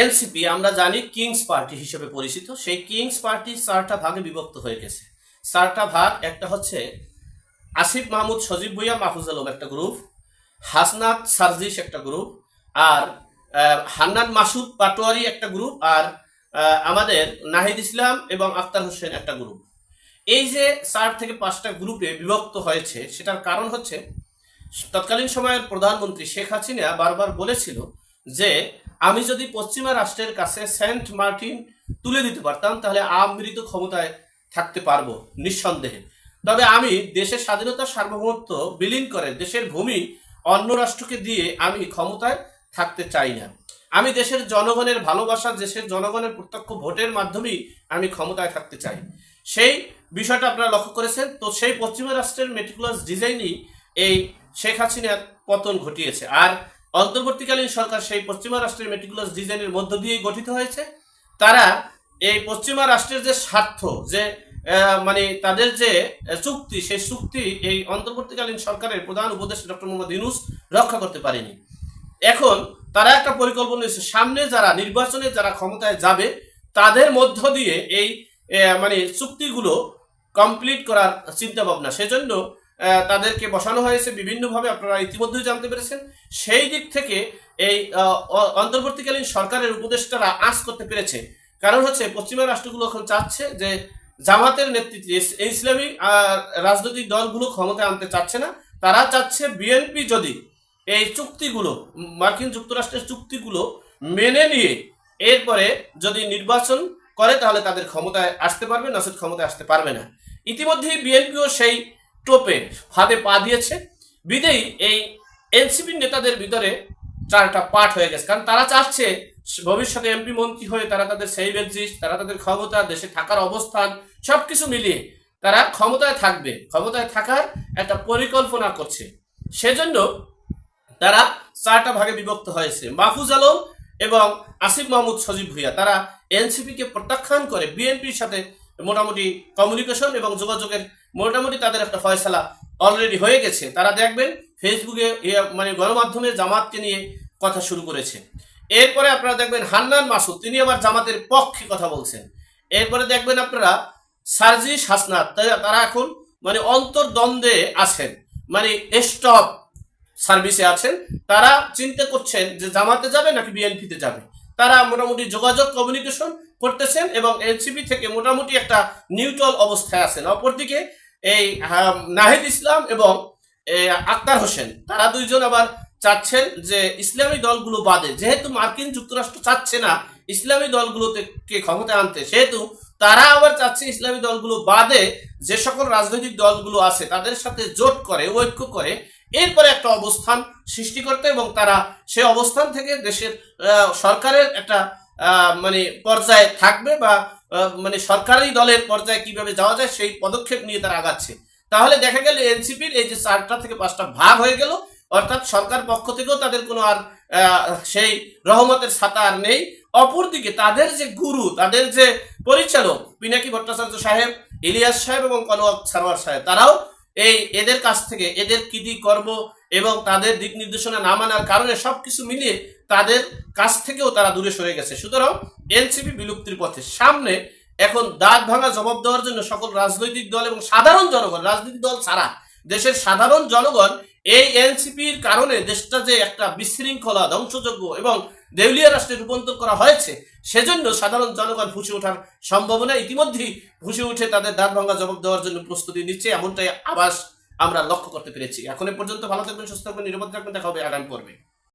NCP আমরা জানি Kings party হিসেবে পরিচিত। সেই কিংস পার্টি চারটা ভাগে বিভক্ত হয়ে গেছে। চারটা ভাগ, একটা হচ্ছে আসিফ মাহমুদ, সজীব ভুইয়া, মাহফুজ আলম একটা গ্রুপ, হাসনাত সার্জিস একটা গ্রুপ, আর হান্নান মাসুদ পাটোয়ারি একটা গ্রুপ, আর আমাদের নাহিদ ইসলাম এবং আক্তার হোসেন একটা গ্রুপ। এই যে চার থেকে পাঁচটা গ্রুপে বিভক্ত হয়েছে, সেটার কারণ হচ্ছে, তৎকালীন সময়ের প্রধানমন্ত্রী শেখ হাসিনা বারবার বলেছিল যে আমি যদি পশ্চিমা রাষ্ট্রের কাছে সেন্ট মার্টিন তুলে দিতে পারতাম, তাহলে আমৃত ক্ষমতায় থাকতে পারব নিঃসন্দেহে। তবে আমি দেশের স্বাধীনতা সার্বভৌমত্ব বিলীন করে দেশের ভূমি অন্য রাষ্ট্রকে দিয়ে আমি ক্ষমতায় থাকতে চাই না। আমি দেশের জনগণের ভালোবাসা, দেশের জনগণের প্রত্যক্ষ ভোটের মাধ্যমেই আমি ক্ষমতায় থাকতে চাই। সেই বিষয়টা আপনারা লক্ষ্য করেছেন? তো সেই পশ্চিমা রাষ্ট্রের মেটিকুলাস ডিজাইনই এই শেখ হাসিনার পতন ঘটিয়েছে। আর অন্তর্বর্তীকালীন সরকার সেই পশ্চিমা রাষ্ট্রের মেটিকুলাস ডিজাইনের মধ্য দিয়েই গঠিত হয়েছে। তারা এই পশ্চিমা রাষ্ট্রের যে স্বার্থ, যে মানে তাদের যে চুক্তি, সেই চুক্তি এই অন্তর্বর্তীকালীন সরকারের প্রধান উপদেষ্টা ডক্টর মোহাম্মদ ইউনুস রক্ষা করতে পারেনি। এখন তারা একটা পরিকল্পনা নিয়েছে। সামনে যারা নির্বাচনে যারা ক্ষমতায় যাবে, তাদের মধ্য দিয়ে এই মানে চুক্তিগুলো কমপ্লিট করার চিন্তা ভাবনা সেজন্য তাদেরকে বসানো হয়েছে। বিভিন্নভাবে আপনারা ইতিমধ্যেই জানতে পেরেছেন। সেই দিক থেকে এই অন্তর্বর্তীকালীন সরকারের উপদেষ্টারা আঁচ করতে পেরেছে। কারণ হচ্ছে, পশ্চিমা রাষ্ট্রগুলো এখন চাচ্ছে যে জামাতের নেতৃত্বে ইসলামী রাজনৈতিক দলগুলো ক্ষমতায় আনতে চাচ্ছে না। তারা চাচ্ছে বিএনপি যদি এই চুক্তিগুলো, মার্কিন যুক্তরাষ্ট্রের চুক্তিগুলো মেনে নিয়ে এরপরে যদি নির্বাচন করে, তাহলে তাদের ক্ষমতায় আসতে পারবে নচেত ক্ষমতায় আসতে পারবে না। ইতিমধ্যেই বিএনপিও সেই টোপে ফাঁদে পা দিয়েছে। বিদেয়ী এই এনসিপি নেতাদের ভিতরে চারটা পাঠ হয়ে গেছে। কারণ তারা চাচ্ছে ভবিষ্যতে এমপি মন্ত্রী হয়ে তারা তাদের সেই এক্সিস্ট তারা তাদের ক্ষমতা, দেশে থাকার অবস্থান, সবকিছু মিলিয়ে তারা ক্ষমতায় থাকবে। ক্ষমতায় থাকার একটা পরিকল্পনা করছে। সেজন্য তারা চারটা ভাগে বিভক্ত হয়েছে। মাহফুজ আলম এবং আসিফ মাহমুদ সজীব ভুইয়া। তারা এনসিপিকে প্রত্যাখ্যান করে। বিএনপির সাথে মোটামুটি কমিউনিকেশন এবং যোগাযোগের মোটামুটি তাদের একটা ফয়সালা অলরেডি হয়ে গেছে। তারা দেখবেন ফেসবুকে মানে গণমাধ্যমে জামাতকে নিয়ে কথা শুরু করেছে। এরপরে আপনারা দেখবেন হান্নান মাসুদ, তিনি আবার জামাতের পক্ষে কথা বলছেন। এরপরে দেখবেন আপনারা সার্জিস হাসনাত তারা এখন মানে অন্তর্দ্বন্দ্বে আছেন মানে স্টপ সার্ভিসে আছেন। তারা চিন্তা করছেন যে জামাতে যাবে নাকি বিএনপিতে যাবে। তারা মোটামুটি যোগাযোগ কমিউনিকেশন করতেছেন এবং এনসিপি থেকে মোটামুটি একটা নিউট্রাল অবস্থায় আছেন। অপরদিকে এই নাহিদ ইসলাম এবং আক্তার হোসেন, তারা দুইজন আবার চাচ্ছেন যে ইসলামী দলগুলো বাদে। যেহেতু মার্কিন যুক্তরাষ্ট্র চাচ্ছে না ইসলামী দলগুলোতে ক্ষমতা আনতে, সেহেতু তারা আবার চাচ্ছে ইসলামী দলগুলো বাদে যে সকল রাজনৈতিক দলগুলো আছে তাদের সাথে জোট করে, ঐক্য করে এরপরে একটা অবস্থান সৃষ্টি করতে এবং তারা সে অবস্থান থেকে দেশের সরকারের একটা মানে পর্যায়ে থাকবে বা মানে সরকারি দলের পর্যায়ে কীভাবে যাওয়া যায় সেই পদক্ষেপ নিয়ে তারা আগাচ্ছে। তাহলে দেখা গেল এনসিপির এই যে চারটা থেকে পাঁচটা ভাগ হয়ে গেল, অর্থাৎ সরকার পক্ষ থেকেও তাদের কোনো আর সেই রহমতের ছাতা আর নেই। অপরদিকে তাদের যে গুরু, তাদের যে পরিচালক, পিনাকি ভট্টাচার্য সাহেব, ইলিয়াস সাহেব এবং কনওয়াক সারোয়ার সাহেব, তারাও এই এদের কাছ থেকে, এদের কৃতি কর্ম এবং তাদের দিক নির্দেশনা না মানার কারণে সবকিছু মিলিয়ে তাদের কাছ থেকেও তারা দূরে সরে গেছে। সুতরাং এনসিপি বিলুপ্তির পথে। সামনে এখন দাঁত ভাঙা জবাব দেওয়ার জন্য সকল রাজনৈতিক দল এবং সাধারণ জনগণ, রাজনৈতিক দল ছাড়া দেশের সাধারণ জনগণ এই এনসিপির কারণে দেশটা যে একটা বিশৃঙ্খলা, ধ্বংসযোগ্য এবং দেউলিয়া রাষ্ট্রে রূপান্তর করা হয়েছে, সেজন্য সাধারণ জনগণ ফুসে ওঠার সম্ভাবনা ইতিমধ্যেই ফুসে উঠে তাদের দাঁত ভাঙা জবাব দেওয়ার জন্য প্রস্তুতি নিচ্ছে, এমনটাই আবাস আমরা লক্ষ্য করতে পেরেছি। এখন পর্যন্ত ভালো থাকবেন, সুস্থ থাকবেন, নিরাপদ থাকবেন, দেখা হবে আগামী পর্বে।